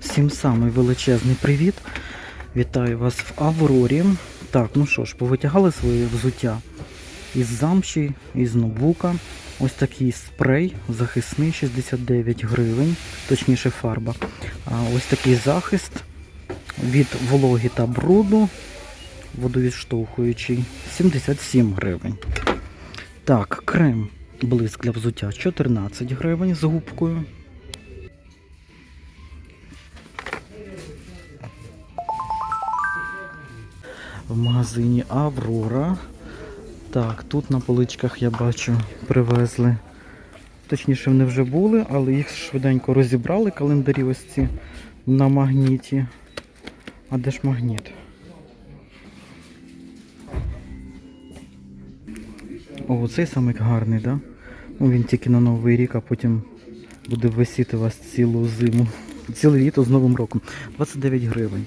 Всім самий величезний привіт. Вітаю вас в Аврорі. Так, ну що ж, повитягали своє взуття із замші, із ноутбука. Ось такий спрей захисний 69 гривень, точніше фарба. Ось такий захист від вологи та бруду, водовідштовхуючий 77 гривень. Так, крем блиск для взуття 14 гривень з губкою. в магазині Аврора. Так, тут на поличках я бачу привезли. Точніше, вони вже були, але їх швиденько розібрали календарі ось ці на магніті. А де ж магніт? О, цей самий гарний? Да? Ну, він тільки на Новий рік, а потім буде висіти вас цілу зиму. Ціле літо з Новим роком. 29 гривень.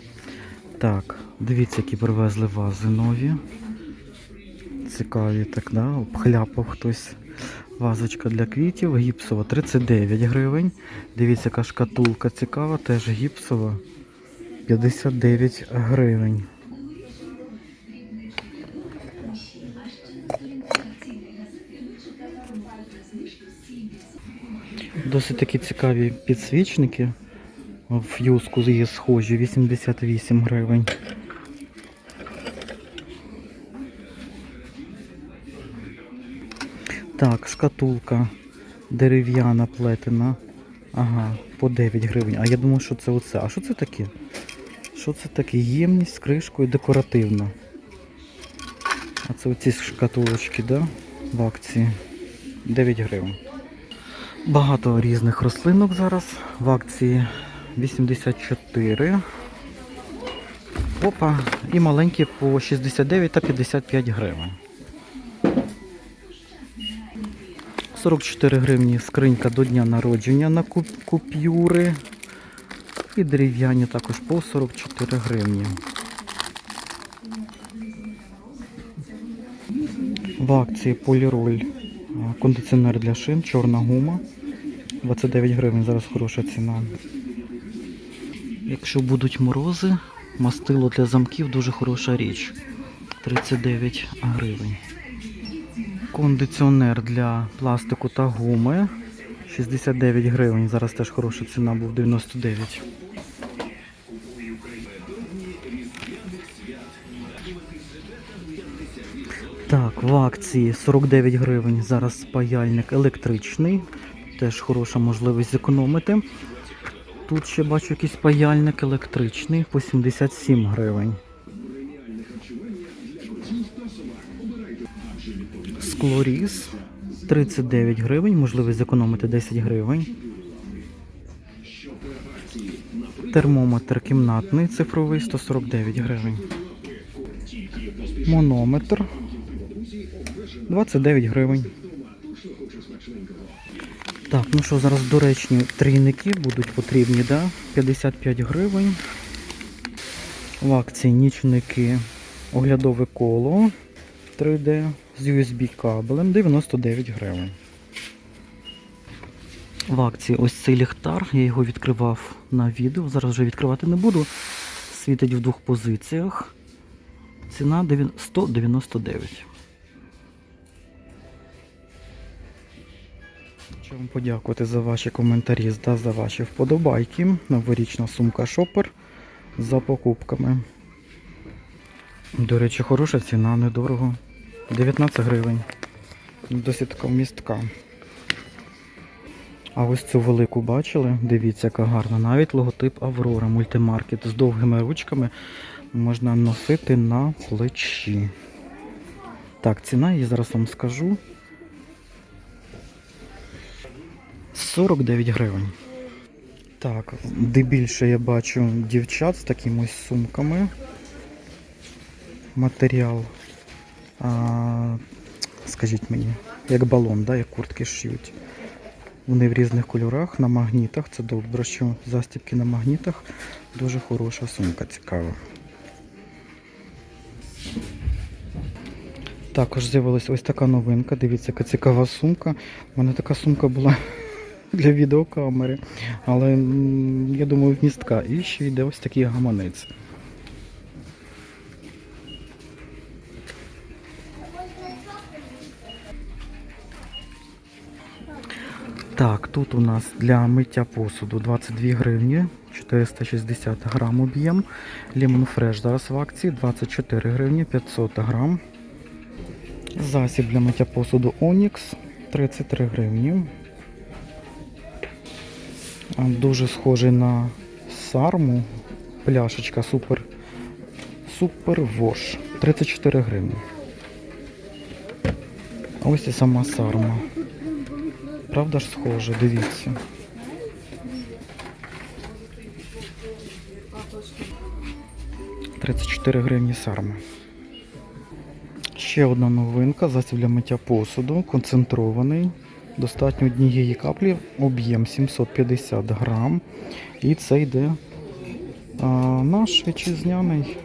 Так, дивіться, які привезли вази нові. Цікаві, так, да? обхляпав хтось. Вазочка для квітів, гіпсова 39 гривень. Дивіться, яка шкатулка цікава, теж гіпсова 59 гривень. Досить такі цікаві підсвічники. В юску є схожі 88 гривень. Так, шкатулка дерев'яна плетена. Ага, по 9 гривень. А я думаю, що це оце. А що це таке? Що це таке? Ємність з кришкою декоративна. А це оці шкатулочки, да? В акції. 9 гривень. Багато різних рослинок зараз в акції 84. Опа, і маленькі по 69 та 55 гривень. 44 гривні скринька до дня народження на купюри. І дерев'яні також по 44 гривні. В акції поліроль кондиціонер для шин, чорна гума. 29 гривень, зараз хороша ціна. Якщо будуть морози, мастило для замків дуже хороша річ. 39 гривень. Кондиціонер для пластику та гуми. 69 гривень. Зараз теж хороша ціна був 99. Так, в акції 49 гривень. Зараз паяльник електричний. Теж хороша можливість зекономити. Тут ще бачу якийсь паяльник електричний по 77 гривень. Склоріз 39 гривень, можливість зекономити 10 гривень. Термометр кімнатний цифровий 149 гривень. Монометр 29 гривень. Так, ну що, зараз доречні трійники будуть потрібні, да? 55 гривень. В акції нічники оглядове коло 3D з USB кабелем 99 гривень. В акції ось цей ліхтар, я його відкривав на відео, зараз вже відкривати не буду. Світить в двох позиціях. Ціна дев'ян- 199. Хочу вам подякувати за ваші коментарі та за ваші вподобайки. Новорічна сумка шопер за покупками. До речі, хороша ціна, недорого. 19 гривень. Досить така містка. А ось цю велику бачили? Дивіться, яка гарна. Навіть логотип Аврора мультимаркет з довгими ручками можна носити на плечі. Так, ціна її зараз вам скажу. 49 гривень. Так, де більше я бачу дівчат з такими сумками. Матеріал, а, скажіть мені, як балон, да, як куртки шиють. Вони в різних кольорах, на магнітах. Це добре, що застібки на магнітах. Дуже хороша сумка, цікава. Також з'явилася ось така новинка. Дивіться, яка цікава сумка. У мене така сумка була для відеокамери. Але я думаю, вмістка. І ще йде ось такий гаманець. Так, тут у нас для миття посуду 22 гривні, 460 грам об'єм. Lemon Fresh зараз в акції 24 гривні, 500 грам. Засіб для миття посуду Onyx 33 гривні. Дуже схожий на сарму. Пляшечка супер. Супер Вош. 34 гривні. Ось і сама сарма. Правда ж схоже, дивіться. Тридцять чотири гривні сарми. Ще одна новинка, засіб для миття посуду, концентрований. Достатньо однієї каплі, об'єм 750 грам. І це йде а, наш вітчизняний.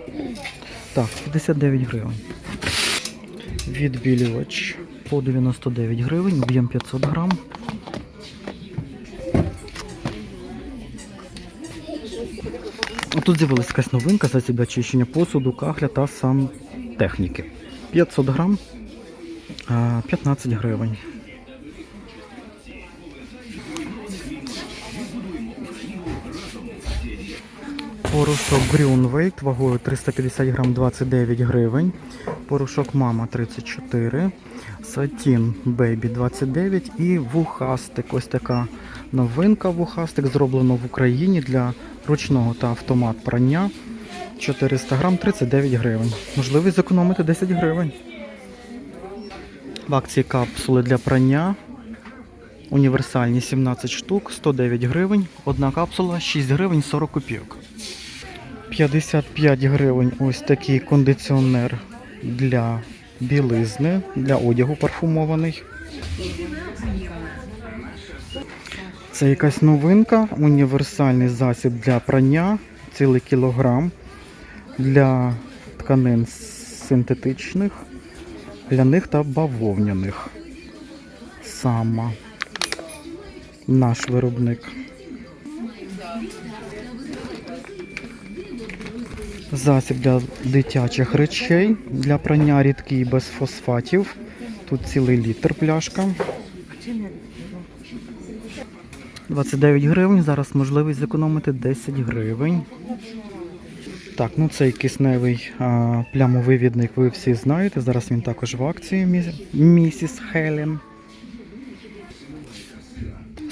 Так, 59 гривень. Відбілювач по 99 гривень, об'єм 500 грам. Тут з'явилася якась новинка за себе очищення посуду, кахля та сантехніки. 500 грам, 15 гривень. Порошок Grünwald вагою 350 грам 29 гривень. Порошок Мама 34. Сатін Бейбі 29 і вухастик. Ось така новинка вухастик зроблено в Україні для ручного та автомат прання. 400 грам 39 гривень. Можливість зекономити 10 гривень. В акції капсули для прання. Універсальні 17 штук, 109 гривень. Одна капсула 6 гривень 40 копійок. 55 гривень ось такий кондиціонер для білизни, для одягу парфумований. Це якась новинка, універсальний засіб для прання, цілий кілограм для тканин синтетичних, ляних та бавовняних. Сама наш виробник. Засіб для дитячих речей, для прання рідкий без фосфатів. Тут цілий літр пляшка. 29 гривень. Зараз можливість зекономити 10 гривень. Так, ну цей кисневий а, плямовивідник ви всі знаєте. Зараз він також в акції місіс Хелен.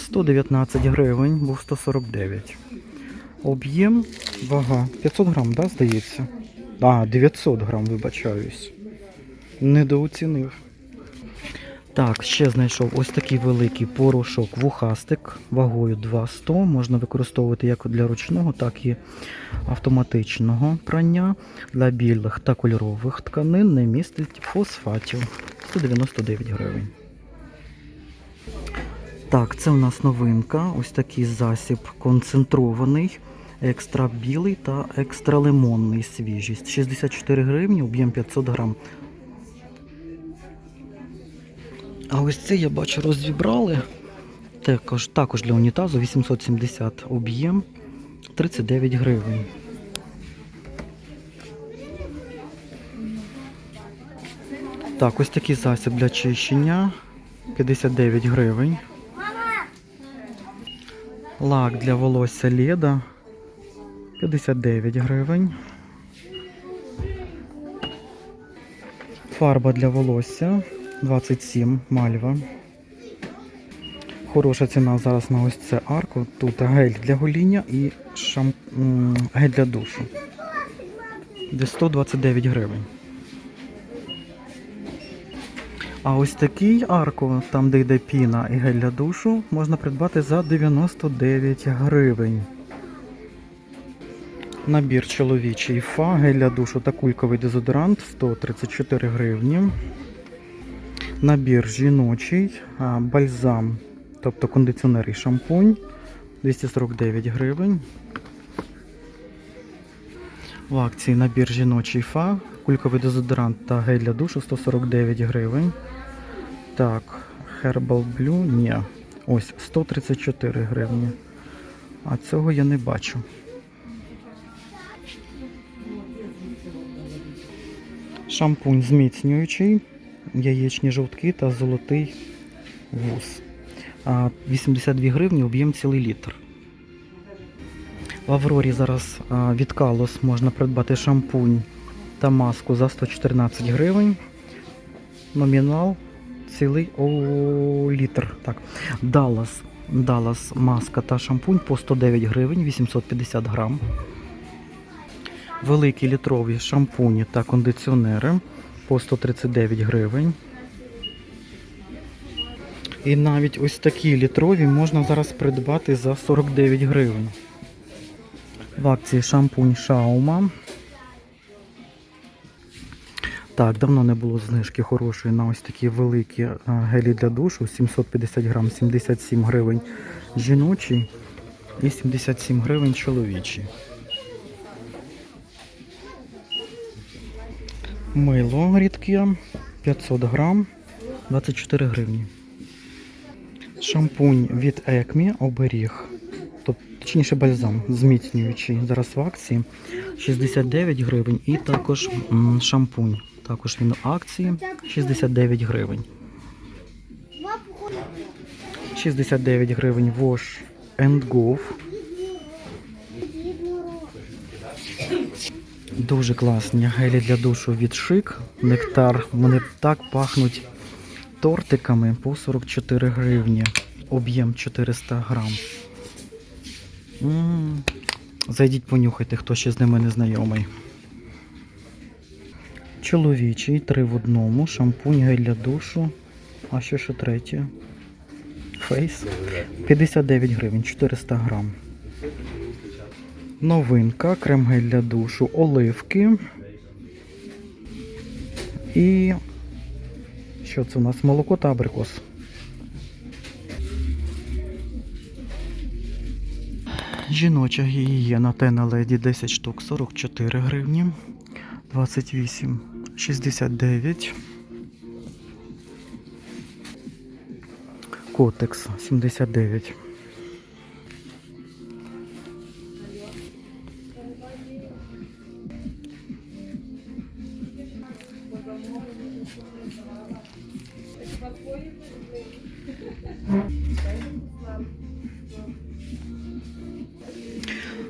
119 гривень, був 149. Об'єм, вага 500 грам, да, здається? А, 900 грам, вибачаюсь. Недооцінив. Так, ще знайшов ось такий великий порошок вухастик вагою 200. Можна використовувати як для ручного, так і автоматичного прання. Для білих та кольорових тканин не містить фосфатів. 199 гривень. Так, це у нас новинка. Ось такий засіб концентрований, екстра білий та екстра лимонний свіжість. 64 гривні, об'єм 500 грам. А ось це я бачу розібрали. Також, також для унітазу 870 об'єм 39 гривень. Так, ось такий засіб для чищення 59 гривень. Лак для волосся Леда 59 гривень. Фарба для волосся 27 мальва. Хороша ціна зараз на ось це арку. Тут гель для гоління і шам... гель для душу. Десь 129 гривень. А ось такий арку, там де йде піна і гель для душу, можна придбати за 99 гривень. Набір чоловічий фа, гель для душу та кульковий дезодорант 134 гривні. Набір жіночий, бальзам, тобто кондиціонер і шампунь 249 гривень. В акції набір жіночий фа, кульковий дезодорант та гель для душу 149 гривень. Так, Herbal Blue, ні. Ось 134 гривні. А цього я не бачу. Шампунь зміцнюючий, яєчні жовтки та золотий вуз. 82 гривні, об'єм цілий літр. В Аврорі зараз від Калос можна придбати шампунь та маску за 114 гривень. Номінал цілий о, літр. Так. Dallas, Dallas маска та шампунь по 109 гривень, 850 грам. Великі літрові шампуні та кондиціонери по 139 гривень. І навіть ось такі літрові можна зараз придбати за 49 гривень. В акції шампунь Шаума. Так, давно не було знижки хорошої на ось такі великі е, гелі для душу. 750 грам, 77 гривень жіночий і 77 гривень чоловічий. Мило рідке 500 грам, 24 гривні. Шампунь від Екмі оберіг. Точніше бальзам зміцнюючий. Зараз в акції 69 гривень і також шампунь. Також він акції 69 гривень. 69 гривень Wash and Go. Дуже класні гелі для душу від Шик. Нектар. Вони так пахнуть тортиками по 44 гривні. Об'єм 400 грам. М, Зайдіть понюхайте, хто ще з ними не знайомий. Чоловічий, три в одному, шампунь, гель для душу. А що ще третє? Фейс. 59 гривень, 400 грам. Новинка, крем-гель для душу, оливки. І що це у нас? Молоко та абрикос. Жіноча гігієна Тена Леді 10 штук 44 гривні. 28 69. Котекс 79.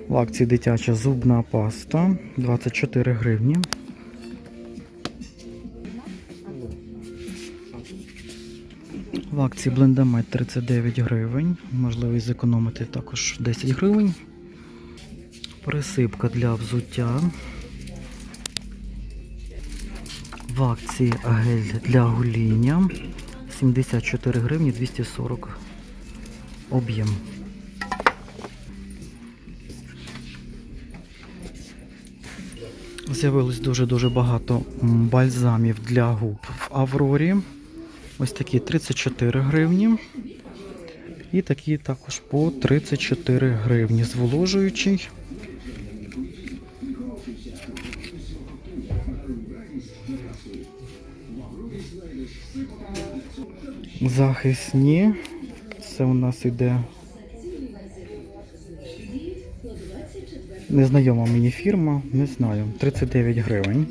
В акції дитяча зубна паста 24 гривні. Акції блендамет 39 гривень. Можливість зекономити також 10 гривень. Присипка для взуття. В акції гель для гоління 74 гривні 240 об'єм. З'явилось дуже-дуже багато бальзамів для губ в Аврорі. Ось такі 34 гривні. І такі також по 34 гривні. Зволожуючий. Захисні. Це у нас іде незнайома мені фірма, не знаю. 39 гривень.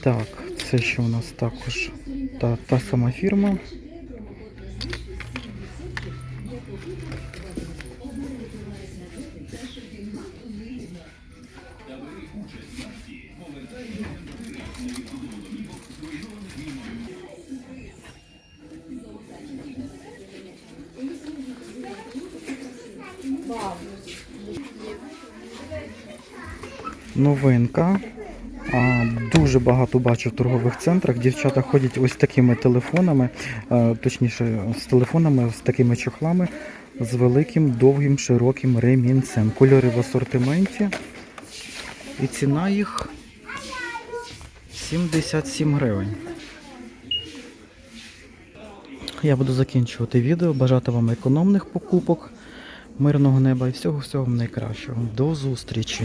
Так, це що у нас також та, та сама фірма. Новинка. Дуже багато бачу в торгових центрах. Дівчата ходять ось такими телефонами, точніше, з телефонами, з такими чохлами, з великим, довгим, широким ремінцем. Кольори в асортименті. І ціна їх 77 гривень. Я буду закінчувати відео, бажати вам економних покупок, мирного неба і всього всього найкращого. До зустрічі!